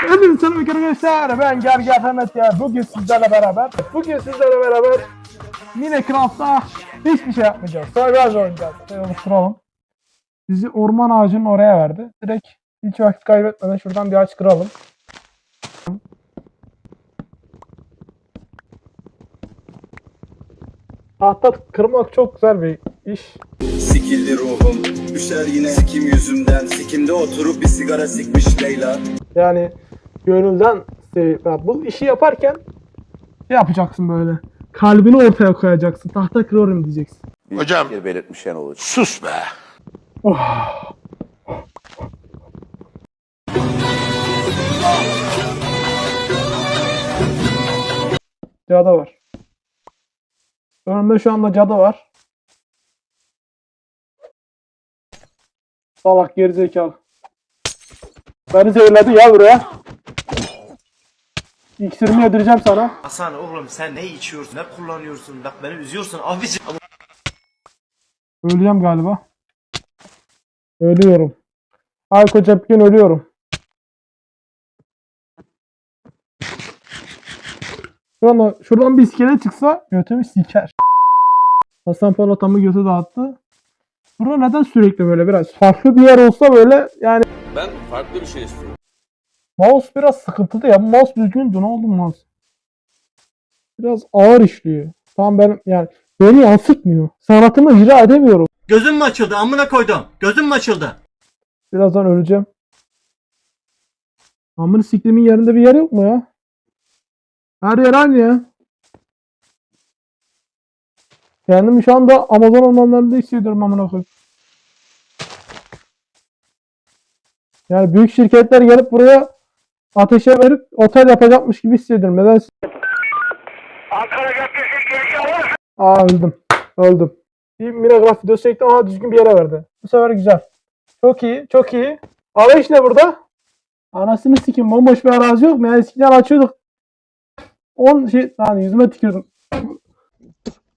Hepinize selam arkadaşlar. Ben Gerger Mehmet ya. Bugün sizlerle beraber, bugün sizlerle beraber Minecraft'ta hiçbir şey yapmayacağız. Survival oynayacağız. Şöyle oluşturalım. Bizi orman ağacının oraya verdi. Direkt hiç vakit kaybetmeden şuradan bir ağaç kıralım. Tahta kırmak çok güzel bir iş. Sikildi ruhum Düşer yine sikim yüzümden Sikimde oturup bir sigara sikmiş Leyla Yani gönülden sevip ya bu işi yaparken şey yapacaksın böyle. Kalbini ortaya koyacaksın. Tahta kırıyorum diyeceksin. Hocam. Bir belirtmiş yani olacak. Sus be. Oh. Cadı var. Önümde şu anda cadı var. Salak gerizekalı. Beni zehirledi ya buraya. İksirimi yedireceğim sana. Hasan oğlum sen ne içiyorsun, ne kullanıyorsun? Bak beni üzüyorsun abici. Öleceğim galiba. Ölüyorum. Ayko Cepkin ölüyorum. Şuradan, şuradan bir iskele çıksa götümü siker. Hasan Polat'ımı götü dağıttı. Burada neden sürekli böyle biraz farklı bir yer olsa böyle yani Ben farklı bir şey istiyorum. mouse biraz sıkıntılı ya. Mouse düzgündü ne oldu mouse? Biraz ağır işliyor. Tamam ben yani beni yansıtmıyor. Sanatımı icra edemiyorum. Gözüm mü açıldı amına koydum? Gözüm mü açıldı? Birazdan öleceğim. Amını siktimin yerinde bir yer yok mu ya? Her yer aynı ya. Kendimi şu anda Amazon ormanlarında hissediyorum amına koyayım. Yani büyük şirketler gelip buraya ateşe verip otel yapacakmış gibi hissediyorum. Neden? Aa öldüm. Öldüm. Bir Minecraft videosu çektim. Aha düzgün bir yere verdi. Bu sefer güzel. Çok iyi. Çok iyi. Arayış ne burada? Anasını sikim. Bomboş bir arazi yok mu ya? Eskiden açıyorduk. 10 şey... Lan yüzüme tükürdüm.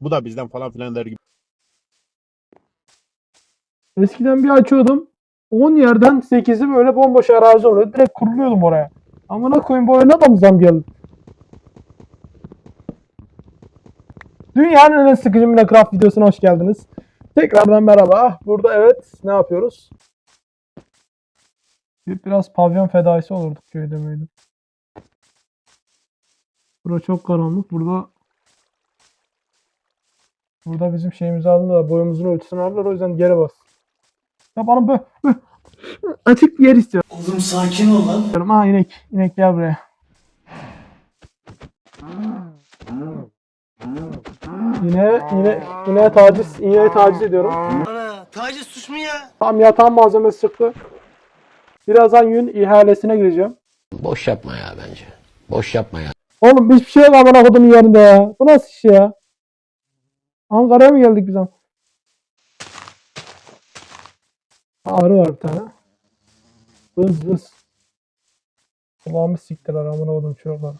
Bu da bizden falan filan der gibi. Eskiden bir açıyordum. 10 yerden 8'i böyle bomboş arazi oluyor. Direkt kuruluyordum oraya. Amına koyayım bu oyuna da mı zam geldi? Dünyanın en sıkıcı Minecraft videosuna hoş geldiniz. Tekrardan merhaba. Burada evet ne yapıyoruz? Bir- Biraz pavyon fedaisi olurduk köyde miydi? Burada çok karanlık. Burada Burada bizim şeyimizi aldılar. Boyumuzun ölçüsünü aldılar. O yüzden geri bas. Ya bana böyle, açık bir yer istiyorum. Oğlum sakin ol lan. Aa inek. İnek gel buraya. Yine yine yine taciz yine taciz ediyorum. Ana taciz suç mu ya? Tam yatağın malzemesi çıktı. Birazdan yün ihalesine gireceğim. Boş yapma ya bence. Boş yapma ya. Oğlum hiçbir şey yok amına kodumun yerinde ya. Bu nasıl iş ya? Ankara'ya mı geldik biz? am- Arı var bir tane. Hız hız. Kulağımı siktiler amına kodum çocuklar.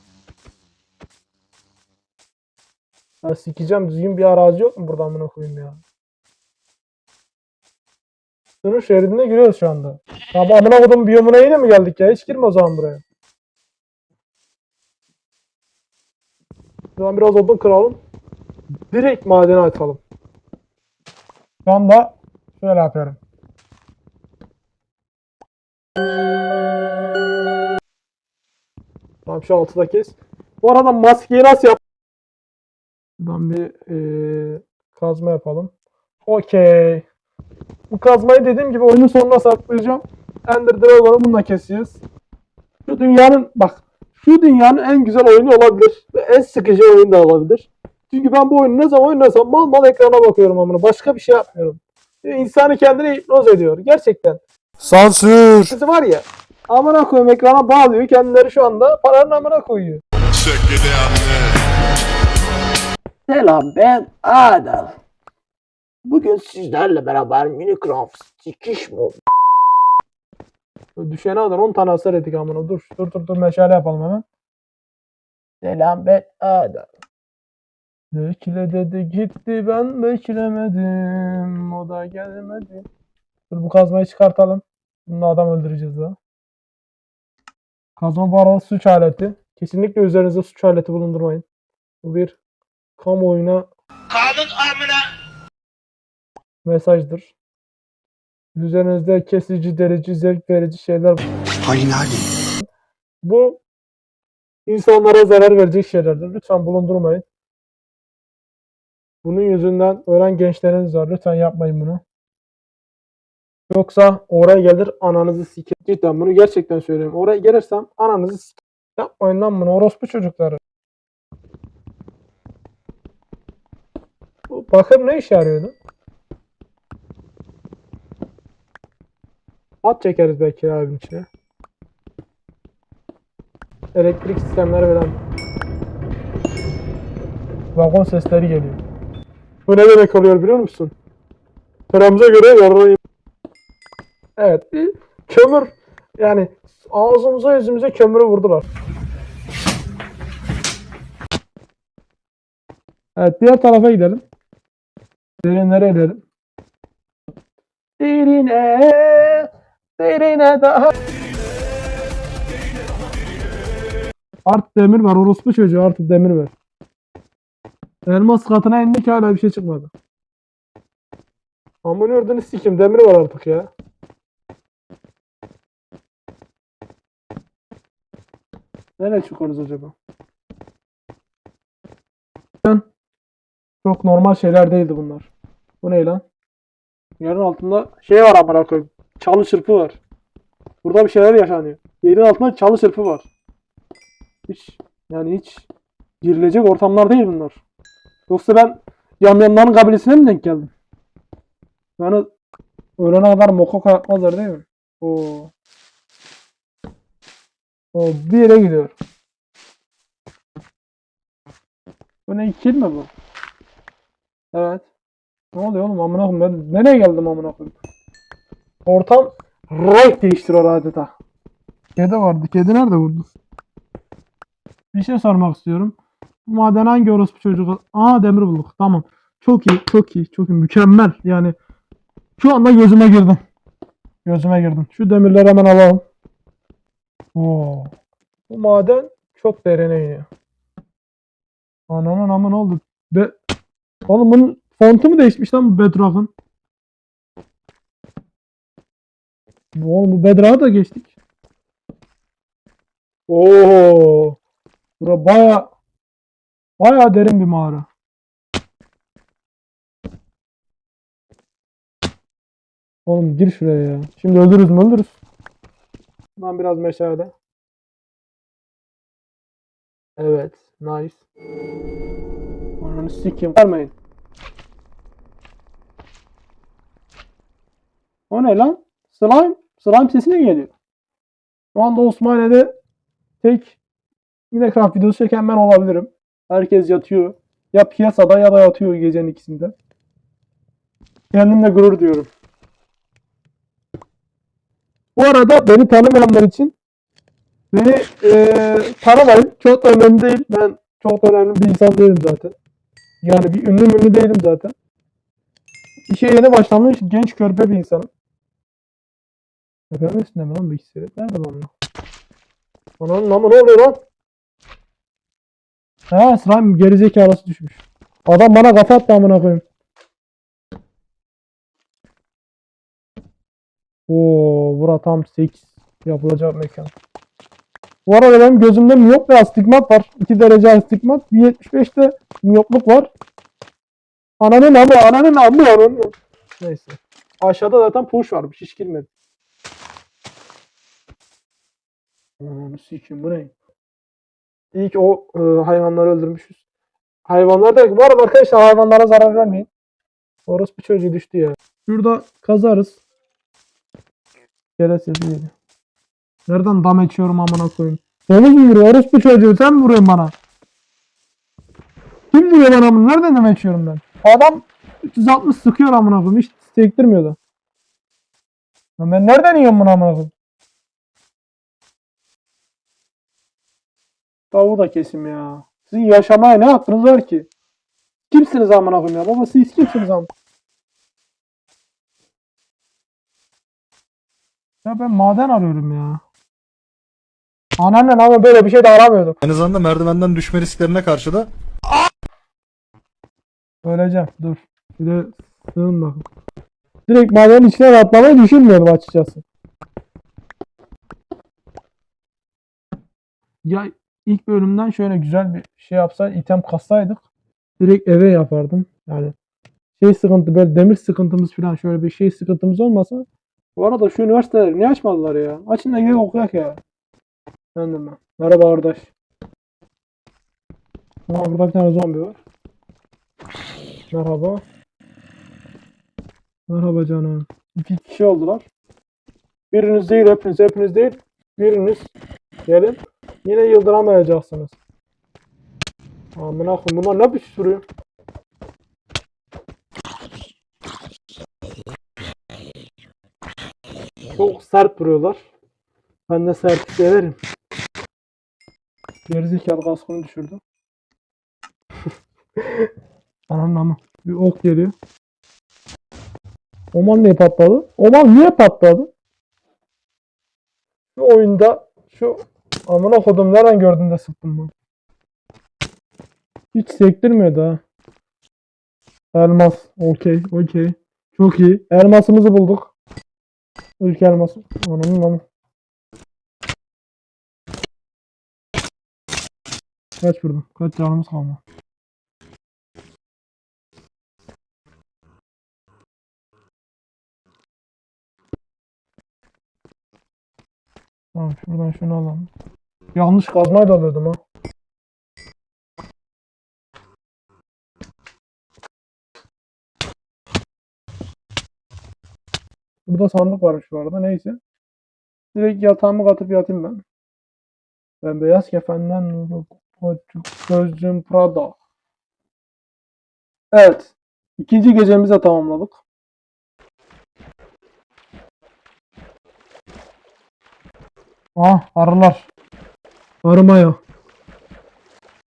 Ya sikeceğim düzgün bir arazi yok mu burada amına koyayım ya? Sınır şeridine giriyoruz şu anda. Ya bu amına kodum biyomuna yine mi geldik ya? Hiç girme o zaman buraya. Şuradan biraz odun kıralım. Direkt madene atalım. Şu anda şöyle yapıyorum. Tamam şu altıda kes. Bu arada maskeyi nasıl yap? Şuradan bir eee, kazma yapalım. Okey. Bu kazmayı dediğim gibi oyunun sonuna saklayacağım. Ender Dragon'u bununla keseceğiz. Şu dünyanın bak şu dünyanın en güzel oyunu olabilir. Ve en sıkıcı oyun da olabilir. Çünkü ben bu oyunu ne zaman oynasam mal mal ekrana bakıyorum amına. Başka bir şey yapmıyorum. Ve İnsanı kendine hipnoz ediyor. Gerçekten. Sansür. Sizi var ya amına koyayım ekrana bağlıyor. Kendileri şu anda paranın amına koyuyor. Selam ben Adel. Bugün sizlerle beraber Minecraft sikiş mod Düşene kadar 10 tane hasar ettik amına. Dur dur dur dur meşale yapalım hemen. Selam ben Adel. Bekle dedi gitti ben beklemedim. O da gelmedi. Dur bu kazmayı çıkartalım. Bununla adam öldüreceğiz daha. Kazma bu arada suç aleti. Kesinlikle üzerinizde suç aleti bulundurmayın. Bu bir kamuoyuna mesajdır. Üzerinizde kesici, derici, zevk verici şeyler bu insanlara zarar verecek şeylerdir. Lütfen bulundurmayın. Bunun yüzünden ölen gençleriniz var. Lütfen yapmayın bunu. Yoksa oraya gelir ananızı siker. Cidden bunu gerçekten söylüyorum. Oraya gelirsem ananızı siker. Yapmayın lan bunu orospu çocukları. Bu bakır ne işe yarıyordu? At çekeriz belki abinin içine. Elektrik sistemleri veren vagon sesleri geliyor. Bu ne demek oluyor biliyor musun? Paramıza göre yararayım. Evet kömür yani ağzımıza yüzümüze kömürü vurdular. Evet diğer tarafa gidelim. Derinlere inelim. Derine, derine daha. Art demir var. Orospu çocuğu artık demir ver. Elmas katına indik hala bir şey çıkmadı. Amına ördünü sikim demir var artık ya. Nereye çıkıyoruz acaba? Çok normal şeyler değildi bunlar. Bu ne lan? Yerin altında şey var amına koyayım. Çalı çırpı var. Burada bir şeyler yaşanıyor. Yerin altında çalı çırpı var. Hiç yani hiç girilecek ortamlar değil bunlar. Yoksa ben yamyamların kabilesine mi denk geldim? Yani öğlene kadar mokoka yapmazlar değil mi? Oo. O bir yere gidiyor. Bu ne kill mi bu? Evet. Ne oluyor oğlum amına koyayım ben nereye geldim amına koyayım? Ortam renk değiştiriyor adeta. Kedi vardı. Kedi nerede vurdu? Bir şey sormak istiyorum. Maden hangi orospu çocuğu? Aa demir bulduk. Tamam. Çok iyi, çok iyi, çok iyi. Mükemmel. Yani şu anda gözüme girdin. Gözüme girdin. Şu demirleri hemen alalım. Oo. Bu maden çok derine iniyor. Ananın amın oldu. Be Oğlum bunun fontu mu değişmiş lan bu Bedrock'ın? Oğlum bu Bedrock'a da geçtik. Oo. Bura baya baya derin bir mağara. Oğlum gir şuraya ya. Şimdi öldürürüz mü öldürürüz. Ben biraz meşale. Evet. Nice. Ananı sikeyim. Vermeyin. O ne lan? Slime. Slime sesi ne geliyor? Şu anda Osmaniye'de tek Minecraft videosu çeken ben olabilirim. Herkes yatıyor. Ya piyasada ya da yatıyor gecenin ikisinde. Kendimle gurur diyorum. Bu arada beni tanımayanlar için beni eee tanımayın. Çok da önemli değil. Ben çok önemli bir insan değilim zaten. Yani bir ünlü ünlü değilim zaten. İşe yeni başlamış genç körpe bir insanım. Efendim üstünde mi lan bu ikisi? Nerede lan? Ananın namı ne oluyor lan? He slime gerizekalısı düşmüş. Adam bana kafa attı amına koyayım. Oo, bura tam 8 yapılacak mekan. Bu arada benim gözümde miyop ve astigmat var. 2 derece astigmat. 1.75'te miyopluk var. Ananın amı, ananın amı, ananın. Neyse. Aşağıda zaten push varmış. Hiç girmedi. Ananı sikeyim bu ne? İyi ki o e, hayvanları öldürmüşüz. Hayvanlar da bu arkadaşlar hayvanlara zarar vermeyin. Orası bir çocuğu düştü ya. Şurada kazarız. Sesi geliyor. Nereden dam içiyorum amına koyayım? Mu vuruyor? Orospu çocuğu sen mi vuruyorsun bana? Kim vuruyor bana bunu? Nereden dam içiyorum ben? Adam 360 sıkıyor amına koyayım. Hiç sektirmiyordu. Ben nereden yiyorum bunu amına koyayım? Tavuğu da kesim ya. Sizin yaşamaya ne hakkınız var ki? Kimsiniz amına koyayım ya? Baba siz kimsiniz amına? Ya ben maden arıyorum ya. Anneannen ama böyle bir şey de aramıyorduk. Aynı zamanda merdivenden düşme risklerine karşı da Öleceğim. Dur. Bir de sığın bakın. Direkt madenin içine atlamayı düşünmüyordum açıkçası. Ya ilk bölümden şöyle güzel bir şey yapsaydık, item kassaydık direkt eve yapardım. Yani şey sıkıntı böyle demir sıkıntımız falan şöyle bir şey sıkıntımız olmasa bu arada şu üniversiteleri niye açmadılar ya? Açın da gelin okuyak ya. De ben. Merhaba kardeş. Aa, burada bir tane zombi var. Merhaba. Merhaba canım. İki kişi oldular. Biriniz değil hepiniz, hepiniz değil. Biriniz gelin. Yine yıldıramayacaksınız. Amına koyayım bunlar ne biçim duruyor? Çok sert duruyorlar. Ben de sert severim. Gerizekalı kaskını düşürdüm. Anam ama. Bir ok geliyor. Oman niye patladı? Oman niye patladı? Şu oyunda şu amına kodum nereden gördün de sıktın bunu? Hiç sektirmiyordu ha. Elmas. Okey. Okey. Çok iyi. Elmasımızı bulduk. İlk elması. Ananın amı. Kaç vurdum? Kaç canımız kaldı? Tamam şuradan şunu alalım. Yanlış kazmayı da alıyordum ha. Burada sandık varmış bu arada neyse. Direkt yatağımı katıp yatayım ben. Ben beyaz kefenden gözcüm Prada. Evet. İkinci gecemizi tamamladık. Ah arılar. Arımaya.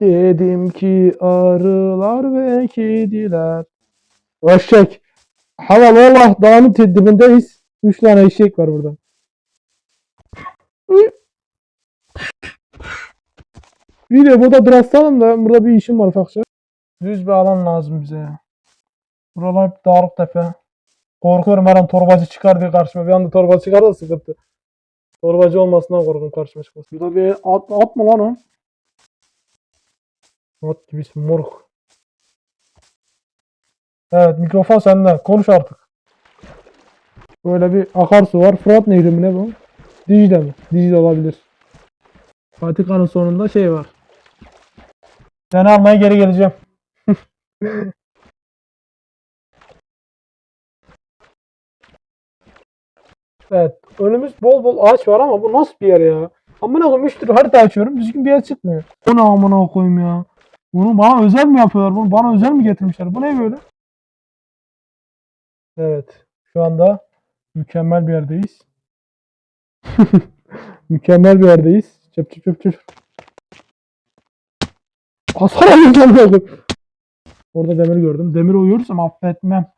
Dedim ki arılar ve kediler. Eşek. Havalı Allah dağının dibindeyiz. Üç tane eşek var burada. Hı. Video burada durastalım da burada bir işim var ufakça. Düz bir alan lazım bize ya. Buralar hep dağlık tepe. Korkuyorum her an torbacı çıkar diye karşıma. Bir anda torbacı çıkar da sıkıntı. Torbacı olmasından korkuyorum karşıma çıkması. Burada bir at, at mı lan o? At gibisin moruk. Evet mikrofon sende. Konuş artık. Böyle bir akarsu var. Fırat Nehri mi ne bu? Dicle mi? Dicle olabilir. Vatikan'ın sonunda şey var. Seni almaya geri geleceğim. evet. Önümüz bol bol ağaç var ama bu nasıl bir yer ya? Amına koyayım 3 tür harita açıyorum. Düzgün bir yer çıkmıyor. Bu ne amına koyayım ya? Bunu bana özel mi yapıyorlar? Bunu bana özel mi getirmişler? Bu ne böyle? Evet. Şu anda mükemmel bir yerdeyiz. mükemmel bir yerdeyiz. Çöp çöp çöp çöp. Hasar alıyordum. Orada demir gördüm. Demir uyursam affetmem.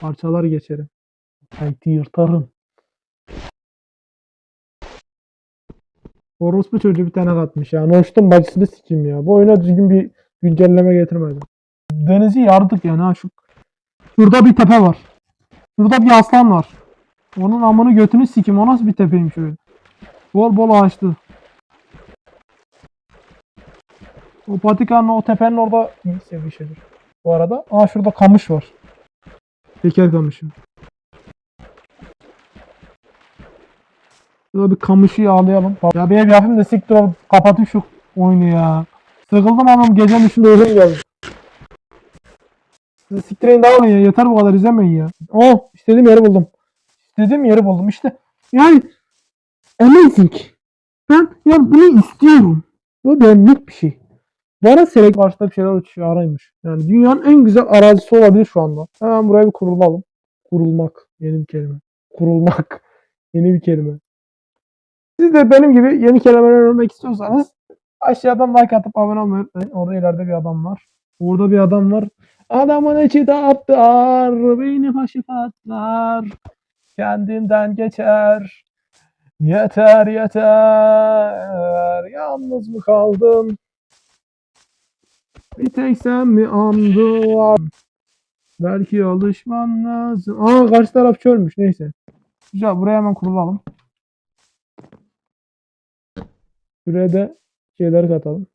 Parçalar geçerim. Hayti yırtarım. Orospu çocuğu bir tane katmış ya. Noştum bacısını sikeyim ya. Bu oyuna düzgün bir güncelleme getirmedim. Denizi yardık yani ha şu. Şurada bir tepe var. Şurada bir aslan var. Onun amını götünü sikim. O nasıl bir tepeymiş öyle. Bol bol ağaçlı. O patikanın o tepenin orada neyse bir şeydir. Bu arada. Aa şurada kamış var. Teker kamışı. Şurada bir kamışı yağlayalım. Ya bir ev yapayım da siktir ol. Kapatayım şu oyunu ya. Sıkıldım ama gecenin üçünde uykum geldi. Siz siktirin daha ya. Yeter bu kadar izlemeyin ya. Oh istediğim yeri buldum. İstediğim yeri buldum işte. Yani amazing. Ben yani bunu istiyorum. Bu benlik bir şey. Bana selek başta bir şeyler uçuyor araymış. Yani dünyanın en güzel arazisi olabilir şu anda. Hemen buraya bir kurulalım. Kurulmak. Yeni bir kelime. Kurulmak. Yeni bir kelime. Siz de benim gibi yeni kelimeler öğrenmek istiyorsanız aşağıdan like atıp abone olmayı unutmayın. Orada ileride bir adam var. Orada bir adam var. Adamın içi de atlar, beyni başı patlar. Kendinden geçer. Yeter yeter. Yalnız mı kaldın? Bir tek sen mi andı var? Belki alışman lazım. Aa karşı taraf çölmüş. Neyse. Güzel. Buraya hemen kurulalım. Şuraya da şeyleri katalım.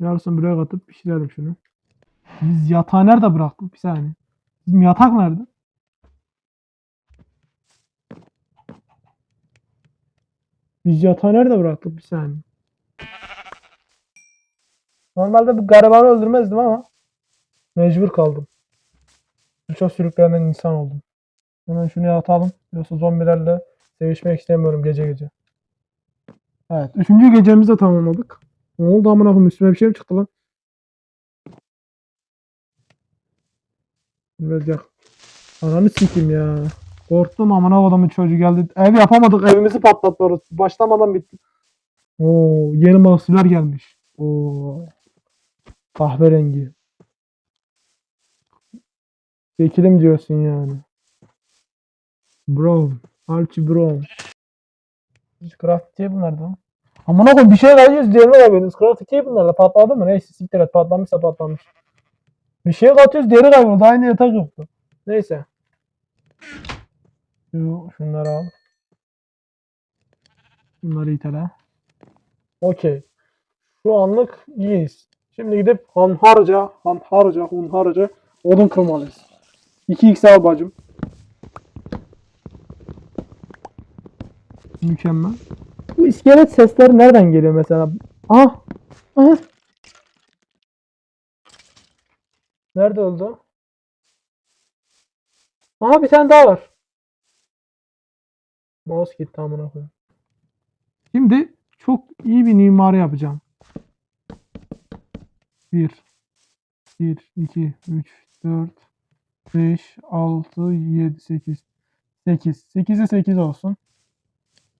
Yarısını buraya katıp pişirelim şunu. Biz yatağı nerede bıraktık? Bir saniye. Bizim yatak nerede? Biz yatağı nerede bıraktık? Bir saniye. Normalde bu garibanı öldürmezdim ama mecbur kaldım. Çok sürüklenen insan oldum. Hemen şunu atalım. Yoksa zombilerle sevişmek istemiyorum gece gece. Evet. Üçüncü gecemizi de tamamladık. Ne oldu amına koyayım üstüme bir şey mi çıktı lan? Biraz yak. Ananı sikeyim ya. Korktum amına kodumun çocuğu geldi. Ev yapamadık evimizi patlatıyoruz. Başlamadan bitti. Oo yeni mahsuller gelmiş. Oo. Kahverengi. Vekilim diyorsun yani. Brown. Archie Brown. Craft table nerede lan? Amına koyayım bir şey kaybediyoruz diğerini kaybediyoruz. Craft table'larla patladı mı? Neyse siktir et patlamışsa patlamış. Bir şey katıyoruz diğeri kayboldu. Aynı yatak yoktu. Neyse. Şu, şunları al. Bunları itele. Okey. Şu anlık iyiyiz. Şimdi gidip hanharca, hanharca, hunharca odun kırmalıyız. 2x al bacım. Mükemmel. Bu iskelet sesleri nereden geliyor mesela? Ah! Ah! Nerede öldü? Aha bir tane daha var. Mouse gitti amına koyayım. Şimdi çok iyi bir mimari yapacağım. 1 1 2 3 4 5 6 7 8 8 8'e 8 olsun.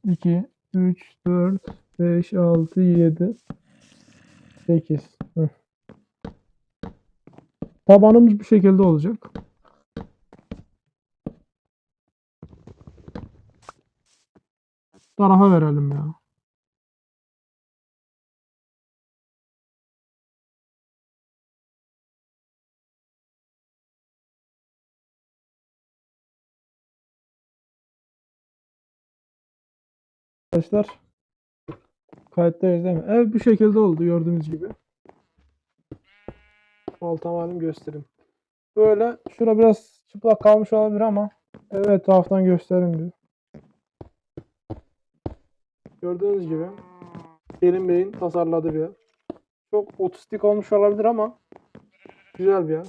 2 3 4 5 6 7 8 Hı. Tabanımız bu şekilde olacak. tarafa verelim ya. Arkadaşlar kayıttayız değil mi? Evet bu şekilde oldu gördüğünüz gibi. Baltam halim göstereyim. Böyle şura biraz çıplak kalmış olabilir ama evet etraftan göstereyim bir. Gördüğünüz gibi Selim Bey'in tasarladığı bir yer. Çok otistik olmuş olabilir ama güzel bir yer.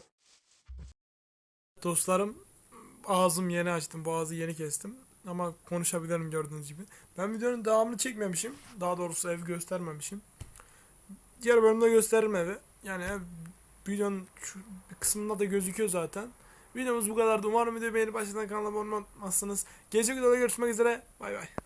Dostlarım ağzım yeni açtım. Boğazı yeni kestim. Ama konuşabilirim gördüğünüz gibi. Ben videonun devamını çekmemişim. Daha doğrusu ev göstermemişim. Diğer bölümde gösteririm evi. Yani ev videonun şu kısmında da gözüküyor zaten. Videomuz bu kadardı. Umarım videoyu beğenip başladan kanala abone olmazsınız. Gelecek videoda görüşmek üzere. Bay bay.